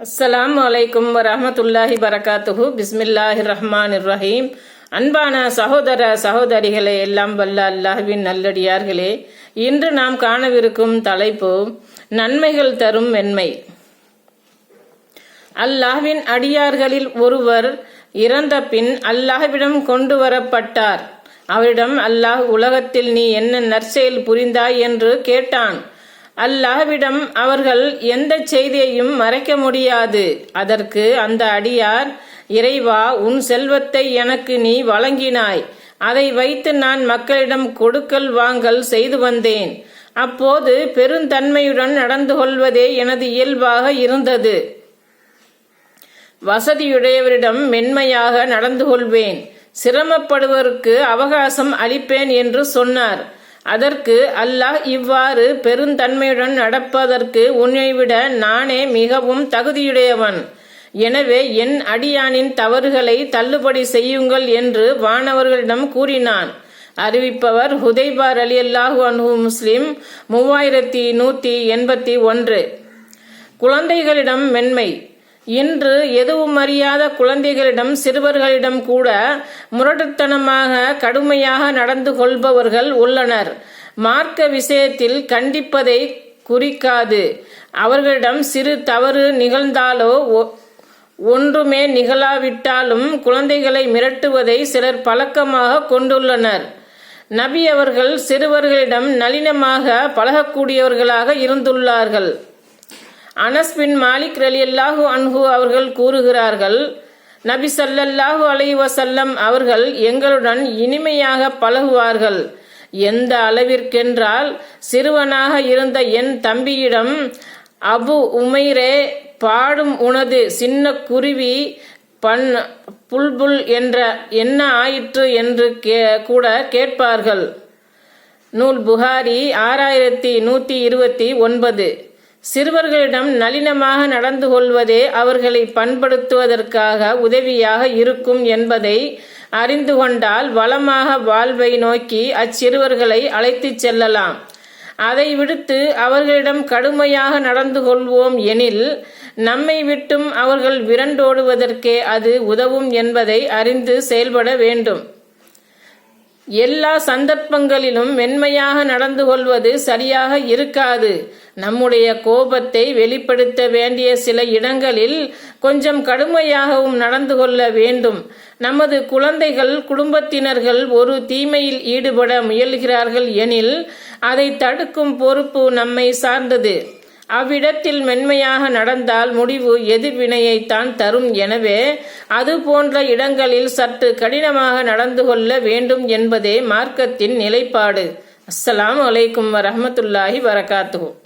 அஸ்ஸலாமு அலைக்கும் வரமத்துல்லாஹி பரகாத்துஹு பிஸ்மில்லாஹி ரஹ்மான் இர்ரஹீம் அன்பான சகோதர சகோதரிகளே எல்லாம் வல்ல அல்லாஹ்வின் நல்லடியார்களே இன்று நாம் காணவிருக்கும் தலைப்பு நன்மைகள் தரும் மென்மை. அல்லாஹ்வின் அடியார்களில் ஒருவர் இறந்த பின் அல்லாஹ்விடம் கொண்டு வரப்பட்டார். அவரிடம் அல்லாஹ் உலகத்தில் நீ என்ன நற்செயல் புரிந்தாய்? என்று கேட்டான். அல்லாஹ்விடம் அவர்கள் எந்த செய்தியையும் மறைக்க முடியாது. அதற்கு அந்த அடியார் இறைவா உன் செல்வத்தை எனக்கு நீ வழங்கினாய். அதை வைத்து நான் மக்களிடம் கொடுக்கல் வாங்கல் செய்து வந்தேன். அப்போது பெருந்தன்மையுடன் நடந்து கொள்வதே எனது இயல்பாக இருந்தது. வசதியுடையவரிடம் மென்மையாக நடந்து கொள்வேன். சிரமப்படுவருக்கு அவகாசம் அளிப்பேன் என்று சொன்னார். அதற்கு அல்லாஹ் இவ்வாறு பெருந்தன்மையுடன் நடப்பதற்கு உன்னைவிட நானே மிகவும் தகுதியுடையவன். எனவே என் அடியானின் தவறுகளை தள்ளுபடி செய்யுங்கள் என்று வானவர்களிடம் கூறினான். அறிவிப்பவர் ஹுதைபார் அலி அல்லாஹு அன்ஹு முஸ்லிம் மூவாயிரத்தி நூற்றி எண்பத்தி ஒன்று. குழந்தைகளிடம் மென்மை. இன்று எதுவும் அறியாத குழந்தைகளிடம் சிறுவர்களிடம் கூட முரட்டுத்தனமாக கடுமையாக நடந்து கொள்பவர்கள் உள்ளனர். மார்க்க விஷயத்தில் கண்டிப்பதை குறிக்காது. அவர்களிடம் சிறு தவறு நிகழ்ந்தாலோ ஒன்றுமே நிகழாவிட்டாலும் குழந்தைகளை மிரட்டுவதை சிலர் பழக்கமாக கொண்டுள்ளனர். நபி அவர்கள் சிறுவர்களிடம் நளினமாக பழகக்கூடியவர்களாக இருந்துள்ளார்கள். அனஸ் பின் மாலிக் ரலியல்லாஹு அன்ஹு அவர்கள் கூறுகிறார்கள் நபி சல்லல்லாஹு அலை வசல்லம் அவர்கள் எங்களுடன் இனிமையாக பழகுவார்கள். எந்த அளவிற்கென்றால் சிறுவனாக இருந்த என் தம்பியிடம் அபு உமைரே பாடும் உனது சின்ன குருவி பண் புல்புல் என்ற என்ன ஆயிற்று? என்று கே கூட கேட்பார்கள். நூல் புகாரி ஆறாயிரத்தி நூற்றி இருபத்தி ஒன்பது. சிறுவர்களிடம் நளினமாக நடந்து கொள்வதே அவர்களை பண்படுத்துவதற்காக உதவியாக இருக்கும் என்பதை அறிந்து கொண்டால் வளமாக வாழ்வை நோக்கி அச்சிறுவர்களை அழைத்துச் செல்லலாம். அதை விடுத்து அவர்களிடம் கடுமையாக நடந்து கொள்வோம் எனில் நம்மை விட்டும் அவர்கள் விரண்டோடுவதற்கே அது உதவும் என்பதை அறிந்து செயல்பட வேண்டும். எல்லா சந்தர்ப்பங்களிலும் மென்மையாக நடந்து கொள்வது சரியாக இருக்காது. நம்முடைய கோபத்தை வெளிப்படுத்த வேண்டிய சில இடங்களில் கொஞ்சம் கடுமையாகவும் நடந்து கொள்ள வேண்டும். நமது குழந்தைகள் குடும்பத்தினர்கள் ஒரு தீமையில் ஈடுபட முயல்கிறார்கள் எனில் அதை தடுக்கும் பொறுப்பு நம்மை சார்ந்தது. அவ்விடத்தில் மென்மையாக நடந்தால் முடிவு எதிர்வினையைத்தான் தரும். எனவே அது போன்ற இடங்களில் சற்று கடினமாக நடந்து கொள்ள வேண்டும் என்பதே மார்க்கத்தின் நிலைப்பாடு. அஸ்லாம் வலைக்கும் வரமத்துல்லாஹி வரகாத்துவோம்